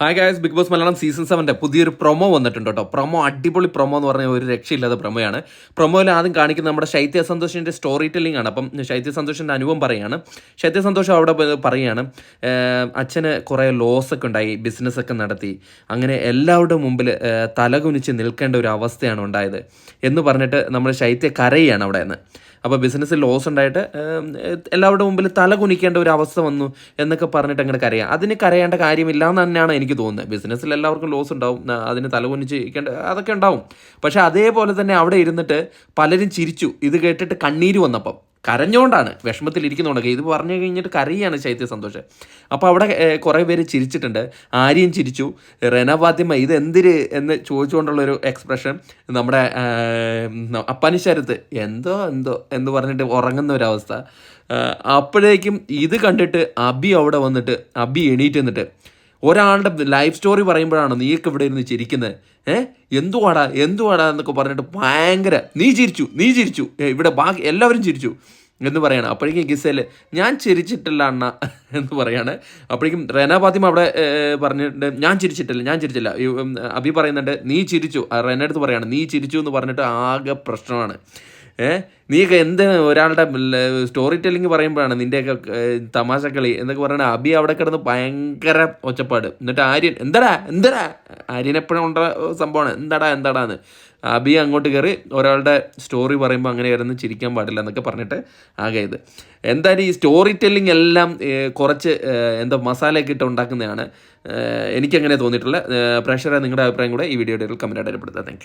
Hi guys Bigg Boss Malayalam season സെവന്റെ പുതിയൊരു promo വന്നിട്ടുണ്ട് കേട്ടോ പ്രൊമോ അടിപൊളി പ്രൊമോ എന്ന് പറഞ്ഞ ഒരു രക്ഷയില്ലാത്ത പ്രൊമോയാണ് പ്രൊമോയിൽ ആദ്യം കാണിക്കുന്ന നമ്മുടെ ശൈത്യ സന്തോഷിന്റെ സ്റ്റോറി ടെല്ലിംഗ് ആണ്. അപ്പം ശൈത്യ സന്തോഷിന്റെ അനുഭവം പറയുകയാണ്. ശൈത്യ സന്തോഷം അവിടെ പറയുകയാണ്. അച്ഛന് കുറേ ലോസ് ഒക്കെ ഉണ്ടായി ബിസിനസ്സൊക്കെ നടത്തി. അങ്ങനെ എല്ലാവരുടെ മുമ്പിൽ തലകുനിച്ച് നിൽക്കേണ്ട ഒരു അവസ്ഥയാണ് ഉണ്ടായത്. എന്ന് പറഞ്ഞിട്ട് നമ്മുടെ ശൈത്യ കരയാണ് അവിടെ നിന്ന്. അപ്പോൾ ബിസിനസ്സിൽ ലോസ് ഉണ്ടായിട്ട് എല്ലാവരുടെ മുമ്പിൽ തല കുനിക്കേണ്ട ഒരു അവസ്ഥ വന്നു എന്നൊക്കെ പറഞ്ഞിട്ട് അങ്ങനെ കരയാം. അതിന് കരയേണ്ട കാര്യമില്ല എന്ന് തന്നെയാണ് എനിക്ക് തോന്നുന്നത്. ബിസിനസ്സിൽ എല്ലാവർക്കും ലോസ് ഉണ്ടാവും അതിന് തല കുനിച്ച് ഇരിക്കേണ്ട അതൊക്കെ ഉണ്ടാവും. പക്ഷേ അതേപോലെ തന്നെ അവിടെ ഇരുന്നിട്ട് പലരും ചിരിച്ചു. ഇത് കേട്ടിട്ട് കണ്ണീര് വന്നപ്പം. കരഞ്ഞുകൊണ്ടാണ് വിഷമത്തിൽ ഇരിക്കുന്നുണ്ടൊക്കെ ഇത് പറഞ്ഞു കഴിഞ്ഞിട്ട് കരയാണ് ശൈത്യ സന്തോഷം. അപ്പോൾ അവിടെ കുറേ പേര് ചിരിച്ചിട്ടുണ്ട്. ആര്യം ചിരിച്ചു. റെന ഫാത്തിമ ഇത് എന്തിര് എന്ന് ചോദിച്ചുകൊണ്ടുള്ളൊരു എക്സ്പ്രഷൻ നമ്മുടെ അപ്പാനിശരത്ത് എന്തോ എന്തോ എന്ന് പറഞ്ഞിട്ട് ഉറങ്ങുന്ന ഒരവസ്ഥ അപ്പോഴേക്കും ഇത് കണ്ടിട്ട് അബി അവിടെ വന്നിട്ട് അബി എണീറ്റ് നിന്നിട്ട് ഒരാളുടെ ലൈഫ് സ്റ്റോറി പറയുമ്പോഴാണ് നീയൊക്കെ ഇവിടെ ഇരുന്ന് ചിരിക്കുന്നത്. ഏഹ് എന്തുവാടാ? എന്തുവാടാ എന്നൊക്കെ പറഞ്ഞിട്ട് ഭയങ്കര നീ ചിരിച്ചു നീ ചിരിച്ചു. ഇവിടെ ബാക്കി എല്ലാവരും ചിരിച്ചു എന്ന് പറയണം. അപ്പോഴേക്കും ഗിസേൽ ഞാൻ ചിരിച്ചിട്ടില്ല അണ്ണ എന്ന് പറയാണ്. അപ്പോഴേക്കും റെന അവിടെ പറഞ്ഞിട്ട് ഞാൻ ചിരിച്ചിട്ടില്ല ഞാൻ ചിരിച്ചില്ല. അബി പറയുന്നുണ്ട് നീ ചിരിച്ചു. റെന അടുത്ത് പറയാണ് നീ ചിരിച്ചു എന്ന് പറഞ്ഞിട്ട് ആകെ പ്രശ്നമാണ്. ഏ? നീയൊക്കെ എന്ത് ഒരാളുടെ സ്റ്റോറി ടെല്ലിങ് പറയുമ്പോഴാണ് നിന്റെയൊക്കെ തമാശ കളി എന്നൊക്കെ പറഞ്ഞാൽ അബി അവിടെ കിടന്ന് ഭയങ്കര ഒച്ചപ്പാട്. എന്നിട്ട് ആര്യൻ എന്തടാ? എന്തടാ? ആര്യൻ എപ്പോഴും ഉണ്ട സംഭവമാണ് എന്താടാ? എന്താടാന്ന്? അബി അങ്ങോട്ട് കയറി ഒരാളുടെ സ്റ്റോറി പറയുമ്പോൾ അങ്ങനെ കയറുന്ന ചിരിക്കാൻ പാടില്ല എന്നൊക്കെ പറഞ്ഞിട്ട് ആകെ ഇത്. എന്തായാലും ഈ സ്റ്റോറി ടെല്ലിംഗ് എല്ലാം കുറച്ച് ഏഹ്, എന്താ മസാലയൊക്കെ ഇട്ട് ഉണ്ടാക്കുന്നതാണ്. ഏഹ്, എനിക്കങ്ങനെ തോന്നിയിട്ടുള്ള പ്രേക്ഷകരെ നിങ്ങളുടെ അഭിപ്രായം കൂടെ ഈ വീഡിയോയുടെ കമന്റായിട്ട് ഏർപ്പെടുത്തുക താങ്ക്